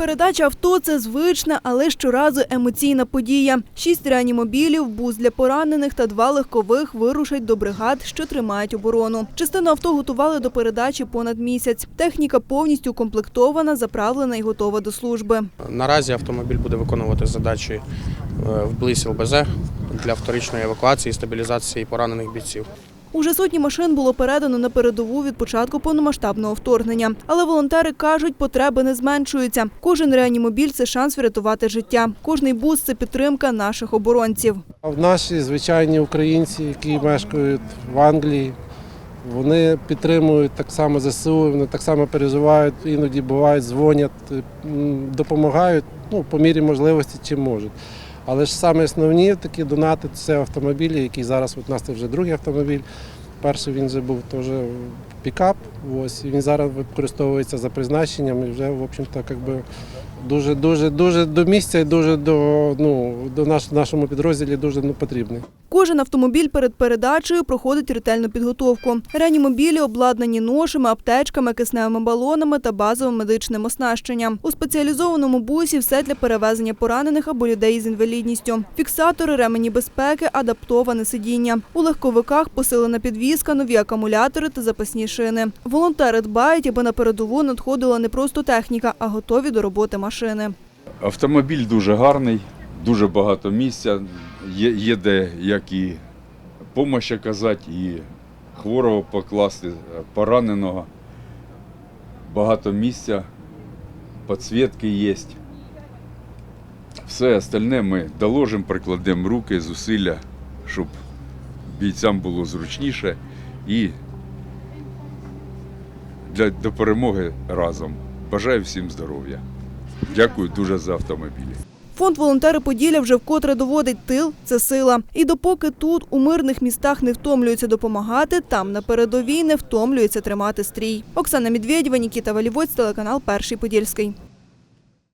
Передача авто це звична, але щоразу емоційна подія. Шість реанімобілів, бус для поранених та два легкових вирушать до бригад, що тримають оборону. Частину авто готували до передачі понад місяць. Техніка повністю укомплектована, заправлена і готова до служби. Наразі автомобіль буде виконувати задачі е, вблизь ЛБЗ для вторичної евакуації і стабілізації поранених бійців. Уже сотні машин було передано на передову від початку повномасштабного вторгнення. Але волонтери кажуть, потреби не зменшуються. Кожен реанімобіль це шанс врятувати життя. Кожний бус це підтримка наших оборонців. Наші звичайні українці, які мешкають в Англії, вони підтримують так само ЗСУ, вони так само переживають, іноді бувають, дзвонять, допомагають ну, по мірі можливості, чим можуть. Але ж саме основні такі донати це автомобілі, які зараз от у нас це вже другий автомобіль. Перший він вже був теж пікап. Ось він зараз використовується за призначенням і вже, в общем-то, дуже, дуже, дуже до місця і дуже до ну до наш, нашому підрозділі дуже ну, потрібний. Кожен автомобіль перед передачею проходить ретельну підготовку. Реанімобілі обладнані ношами, аптечками, кисневими балонами та базовим медичним оснащенням. У спеціалізованому бусі все для перевезення поранених або людей з інвалідністю. Фіксатори, ремені безпеки, адаптоване сидіння. У легковиках посилена підвізка, нові акумулятори та запасні шини. Волонтери дбають, аби на передову надходила не просто техніка, а готові до роботи машини. Автомобіль дуже гарний, дуже багато місця. Є, є де як і допомогу оказати, і хворого покласти, пораненого. Багато місця, підсвітки є. Все остальне ми доложимо, прикладемо руки, зусилля, щоб бійцям було зручніше і для, до перемоги разом. Бажаю всім здоров'я. Дякую дуже за автомобілі. Фонд волонтери Поділля вже вкотре доводить тил це сила. І допоки тут у мирних містах не втомлюються допомагати, там на передовій не втомлюються тримати стрій. Оксана Медведєва, Нікіта Валівоць, телеканал Перший Подільський.